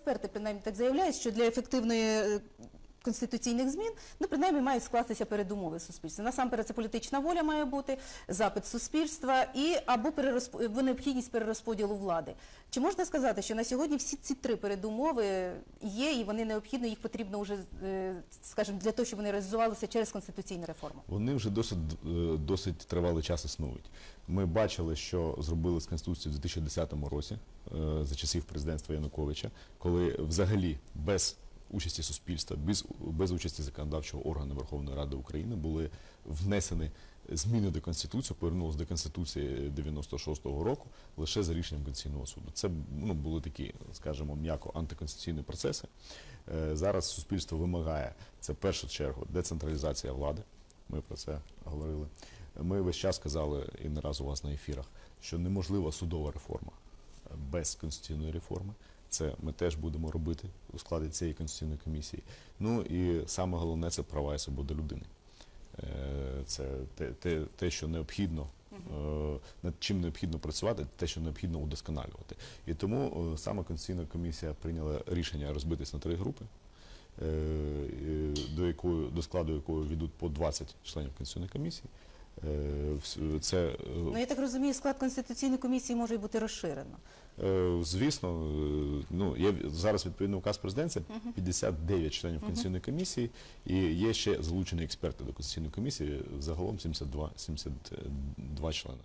Експерти принаймні так заявляють, що для ефективної е, конституційних змін ну принаймні мають скластися передумови суспільства. Насамперед, це політична воля має бути, запит суспільства і або перерозп... необхідність перерозподілу влади. Чи можна сказати, що на сьогодні всі ці три передумови є, і вони необхідно, їх потрібно вже, е, скажімо, для того, щоб вони реалізувалися через конституційну реформу? Вони вже досить е, досить тривалий час існують. Ми бачили, що зробили з конституцією в 2010 році е, за часів президентства Януковича, коли взагалі без участі суспільства, без, без участі законодавчого органу Верховної Ради України були внесені зміни до конституції, повернулися до конституції 96-го року лише за рішенням Конституційного суду. Це ну були такі, скажімо, м'яко антиконституційні процеси. Е, Зараз суспільство вимагає це в першу чергу децентралізація влади. Ми про це говорили. Ми весь час казали і не раз у вас на ефірах, що неможлива судова реформа без конституційної реформи. Це ми теж будемо робити у складі цієї конституційної комісії. Ну і саме головне це права і свободи людини. Е, Це те, те, те що необхідно, е, над чим необхідно працювати, те, що необхідно удосконалювати. І тому е, саме конституційна комісія прийняла рішення розбитись на три групи, до якої до складу якої війдуть по 20 членів конституційної комісії. Е, Це е, Ну я так розумію, склад конституційної комісії може бути розширено. Е, Звісно, ну є зараз відповідний указ президента 59 членів конституційної комісії, і є ще залучені експерти до конституційної комісії. Загалом 72, 72 члени.